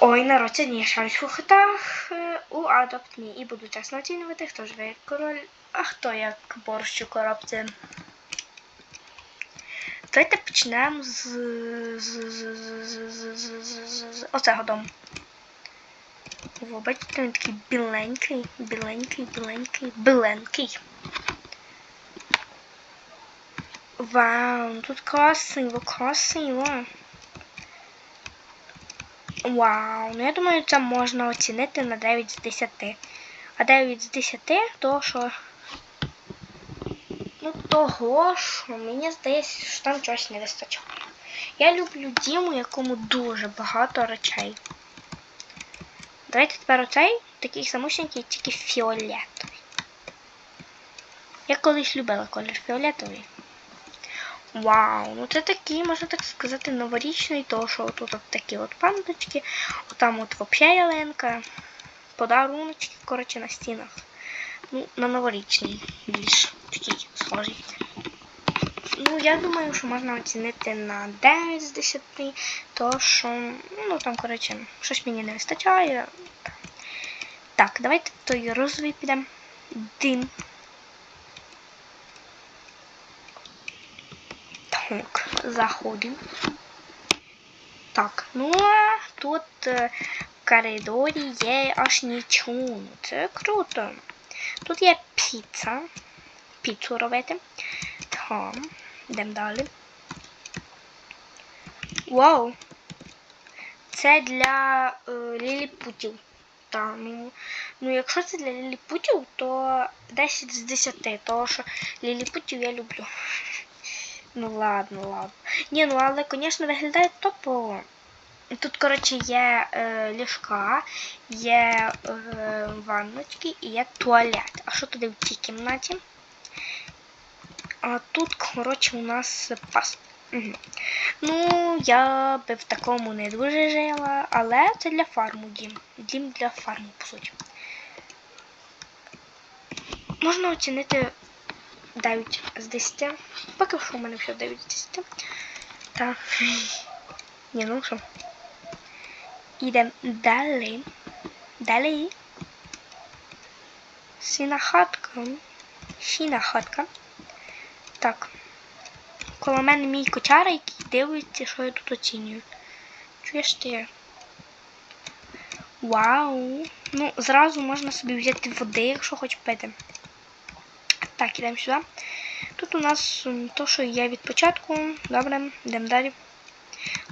Ой, народ, сьогодні я шарюсь у у Адоптні і буду чесно оцінювати, хто живе як король, а хто як борщ у коробці. Давайте почнемо з з, з, з, з, з, з, з оцього дому. Ви бачите, він такий біленький, біленький, біленький, біленький. Вау, тут красиво, красиво. Вау, ну я думаю, це можна оцінити на 9 з 10. А 9 з 10, то що. Ну, того, що мені здається, що там чогось не вистачає. Я люблю Діму, якому дуже багато речей. Давайте тепер оцей такий самусінький, тільки фіолетовий. Я колись любила колір фіолетовий. Вау, ну це такий, можна так сказати, новорічний, то що тут от такі от пандочки, там от взагалі ялинка, подаруночки, коротше, на стінах. Ну, на новорічний більш такий схожий. Ну, я думаю, що можна оцінити на 9 з 10, то що, ну там, коротше, щось мені не вистачає. Так, давайте той розовий підемо. Дим. Так, заходимо. Так, ну а тут е, в коридорі є аж нічого. Це круто. Тут є піца. Піцу робити. Так, йдемо далі. Вау! Це для е, ліліпутів. Та, ну, ну, якщо це для ліліпутів, то 10 з 10, тому що ліліпутів я люблю. Ну ладно, ладно. Ні, ну але, звісно, виглядає топово. Тут, коротше, є е, ліжка, є е, ванночки і є туалет. А що туди в цій кімнаті? А тут, коротше, у нас паспорт. Угу. Ну, я би в такому не дуже жила, але це для фарму дім. Дім для фарму, по суті. Можна оцінити 9 з 10. Поки що у мене все 9 з 10. Так. Ні, ну що. Ідемо далі. Далі. Сіна хатка. Сіна хатка. Так. Коло мене мій кочара, який дивиться, що я тут оцінюю. Чуєш ти? Вау! Ну, зразу можна собі взяти води, якщо хочеш пити. Так, ідемо сюди. Тут у нас то, що є від початку. Добре, йдемо далі.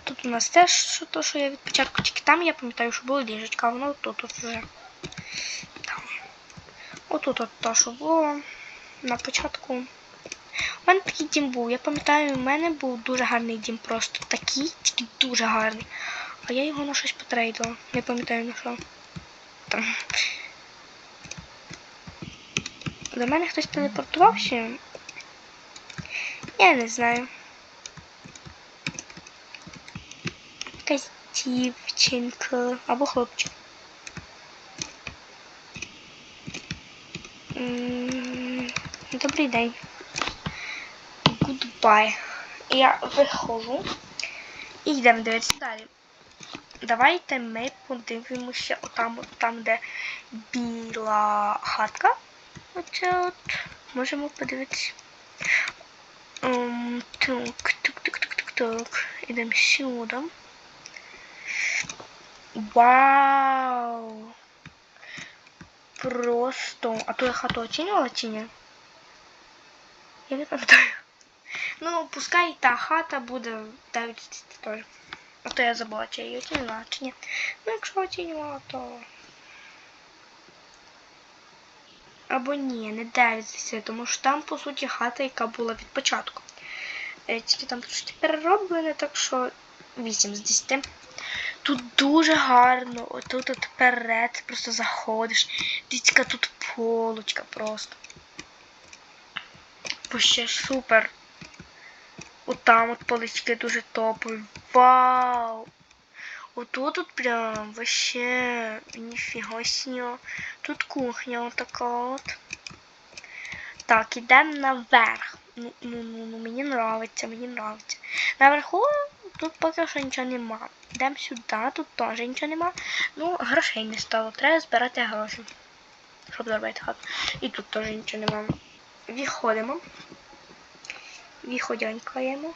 Тут у нас теж то, що є від початку, тільки там я пам'ятаю, що було ліжечка, воно тут, тут вже. Там. Отут от то, що було на початку. У мене такий дім був. Я пам'ятаю, у мене був дуже гарний дім, просто такий, тільки дуже гарний. А я його на щось потрейдила. Не пам'ятаю на що. Там. До мене хтось телепортувався. Я не знаю. Якась дівчинка або хлопчик. Добрий день. Goodbye. Я виходжу і йдемо дивитися далі. Давайте ми подивимося отам, от там, де біла хатка. Оце от можемо подивитися. Um, так, так, так, так, так, так. Ідемо сюди. Вау! Просто. А то я хату оцінювала чи ні? Я не пам'ятаю. Ну, пускай та хата буде 9 теж. А то я забула, чи я її оцінювала, чи ні. Ну, якщо оцінювала, то. Або ні, не 9 тому що там, по суті, хата, яка була від початку. Е, Тільки там, по суті, перероблені, так що 8 з 10. Тут дуже гарно, отут от вперед просто заходиш. Дивіться, тут полочка просто. Вообще супер. Отам от полички дуже топові. Вау! Отут от прям вообще ніфіга сня. Тут кухня отака от. Так, ідемо наверх. Ну, ну, ну, ну, мені нравиться, мені нравиться. Наверху тут поки що нічого нема. Йдемо сюди, тут теж нічого нема. Ну, грошей не стало. Треба збирати гроші. Щоб зробити хату. І тут теж нічого нема. Виходимо. Виходянькаємо.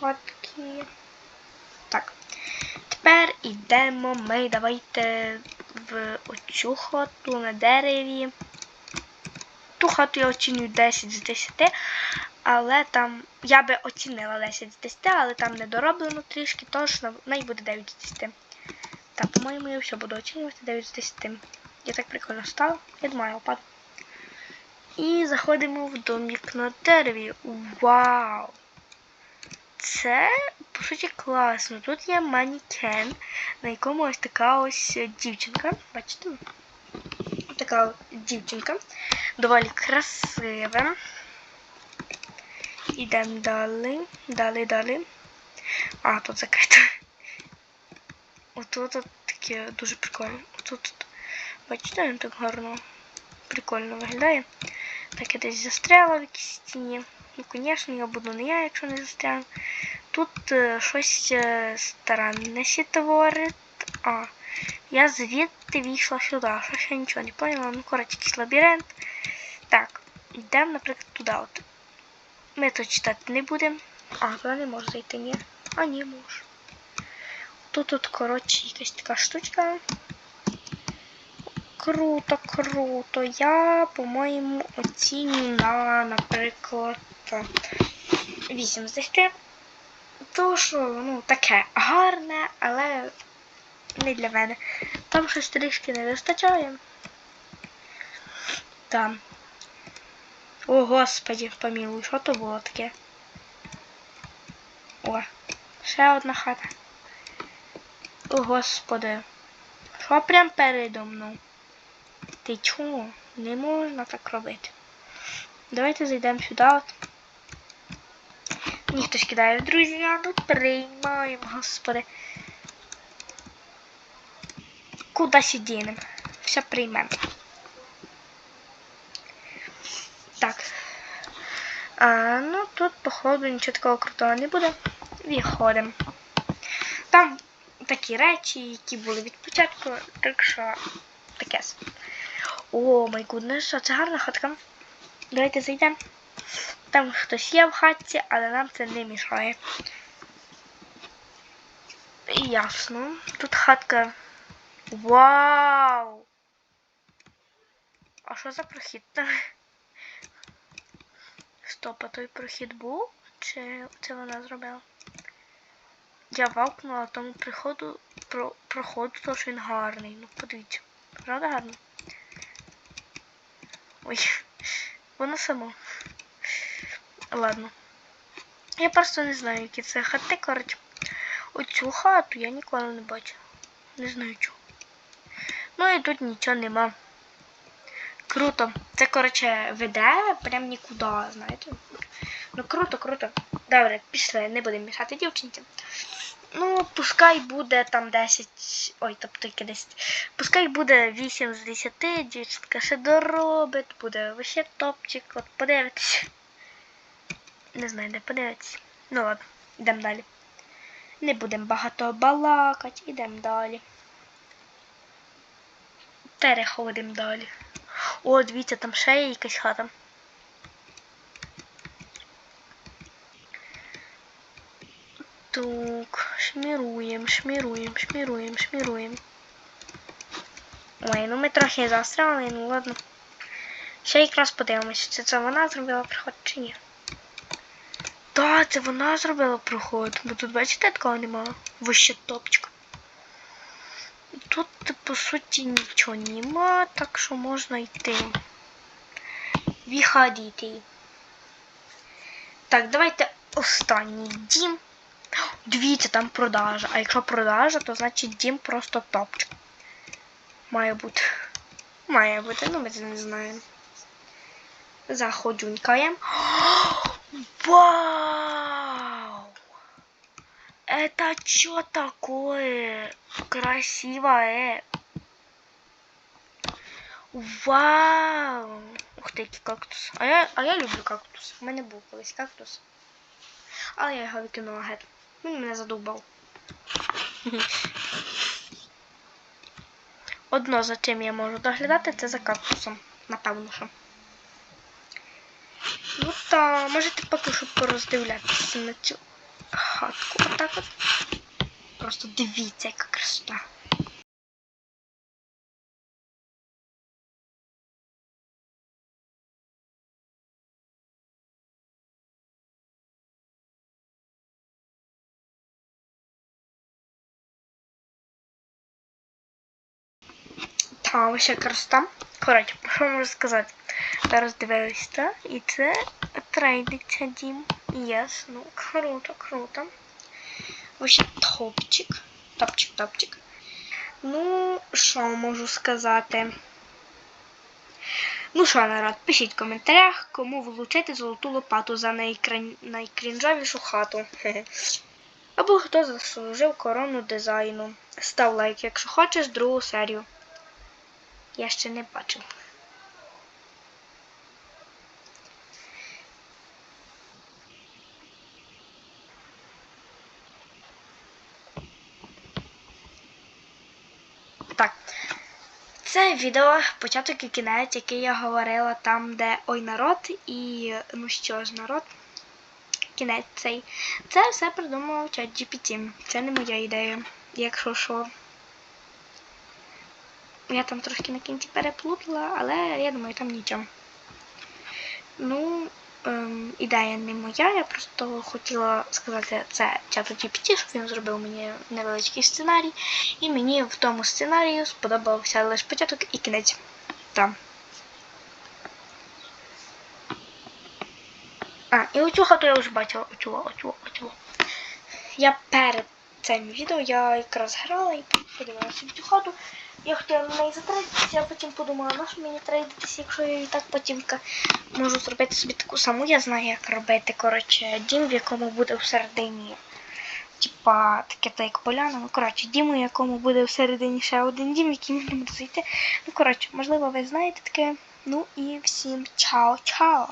Так. Тепер йдемо ми. Давайте в оцю хату на дереві. Ту хату я оцінюю 10 з 10, але там я би оцінила 10 з 10, але там не дороблено трішки, тож неї буде 9 з 10. Так, по-моєму, я все буду оцінювати 9 з 10. Я так прикольно став. Я думаю, опад. І заходимо в домик на дереві. Вау! Це, по суті, класно. Тут є манікен, на якому ось така ось дівчинка. Бачите? Така дівчинка. Доволі красива. Йдемо далі. Далі, далі. А, тут закрито. Отут от таке дуже прикольно. Отут, бачите, він так гарно, прикольно виглядає. Так я десь застряла в якійсь стіні. Ну, звісно, я буду не я, якщо не застряну. Тут е, щось е, странне сі творить. А, я звідти вийшла сюди. Щось я нічого не поняла. Ну, коротше, якийсь лабіринт. Так, йдемо, наприклад, туди. От. Ми тут читати не будемо. А, туди не можу зайти, ні. А, ні, можу. Тут, тут, коротше, якась така штучка. Круто, круто. Я, по-моєму, оціню на, наприклад, 8 з 10. То, що, ну, таке гарне, але не для мене. Там щось трішки не вистачає. Там. О, господі, помілуй, що то було таке? О, ще одна хата. О, господи. Що прям передо мною? Ти чого? Не можна так робити. Давайте зайдемо сюди. От. Мені хтось кидає друзі, ну приймаємо, господи. Куди сидінемо? Все приймемо. Так. А, ну тут, походу, нічого такого крутого не буде. Виходимо. Там такі речі, які були від початку, так що таке. О, май гуднес, а це гарна хатка. Давайте зайдемо. Там хтось є в хатці, але нам це не мішає. Ясно. Тут хатка. Вау! А що за прохід там? Стоп, а той прохід був? Чи це вона зробила? Я вавкнула тому приходу про, проходу, тому що він гарний. Ну, подивіться. Правда гарний? Ой, воно само. Ладно. Я просто не знаю, які це хати, коротше. Оцю хату я ніколи не бачу. Не знаю чого. Ну і тут нічого нема. Круто. Це, коротше, веде прям нікуди, знаєте. Ну круто, круто. Добре, пішли, не будемо мішати дівчинці. Ну, пускай буде там 10. Ой, тобто яке 10. Пускай буде 8 з 10, дівчинка ще доробить, буде вообще топчик. От подивитися. Не знаю, де подивитися. Ну ладно, йдемо далі. Не будемо багато балакати, йдемо далі. Переходимо далі. О, дивіться, там ще є якась хата. Так, шміруємо, шміруємо, шміруємо, шміруємо. Ой, ну ми трохи застряли, ну ладно. Ще якраз подивимося, чи це вона зробила проход чи ні. Так, це вона зробила проход, бо тут, бачите, такого немає. Вище топчик. Тут, по суті, нічого нема, так що можна йти. Виходити. Так, давайте останній дім. Дивіться, там продажа. А якщо продажа, то значить дім просто топчик. Має бути. Має бути, ну ми це не знаємо. Заходюнькаємо. Вау! Это что такое? Красивое. Вау! Ух ти, який кактус. А я, а я люблю кактус. У мене був колись кактус. але я його викинула геть. Він мене задовбав. Одно, за чим я можу доглядати, це за кактусом. Напевно, що. Ну та можете поки що пороздивлятися на цю хатку. Отак от. Просто дивіться, яка красота. Та, ось як красота. Коротше, що можу сказати? Зараз дивились, так? І це трейдиться дім. Єс, ну круто, круто. Вообще топчик. Топчик, топчик. Ну, що можу сказати? Ну що, народ, пишіть в коментарях, кому влучити золоту лопату за найкрінжавішу хату. Або хто заслужив корону дизайну. Став лайк, якщо хочеш другу серію. Я ще не бачив. Так. Це відео початок і кінець, який я говорила там, де ой народ і ну що ж народ. Кінець цей. Це все придумав чат GPT. Це не моя ідея. Якщо що. Я там трошки на кінці переплутала, але я думаю, там нічого. Ну, ем, ідея не моя, я просто хотіла сказати це чату GPT, щоб він зробив мені невеличкий сценарій. І мені в тому сценарію сподобався лише початок і кінець. Там. А, і оцю хату я вже бачила. Оцю, оцю, оцю. Я перед цим відео я якраз грала і подивилася в цю хату. Я хотіла на неї затрейдитися, а потім подумала, на що мені трейдитися, якщо я і так потім можу зробити собі таку саму. Я знаю, як робити, коротше, дім, в якому буде всередині. Типа таке то як поляна. Ну, коротше, дім, у якому буде всередині ще один дім, який можна буде зайти. Ну, коротше, можливо, ви знаєте таке. Ну і всім чао-чао!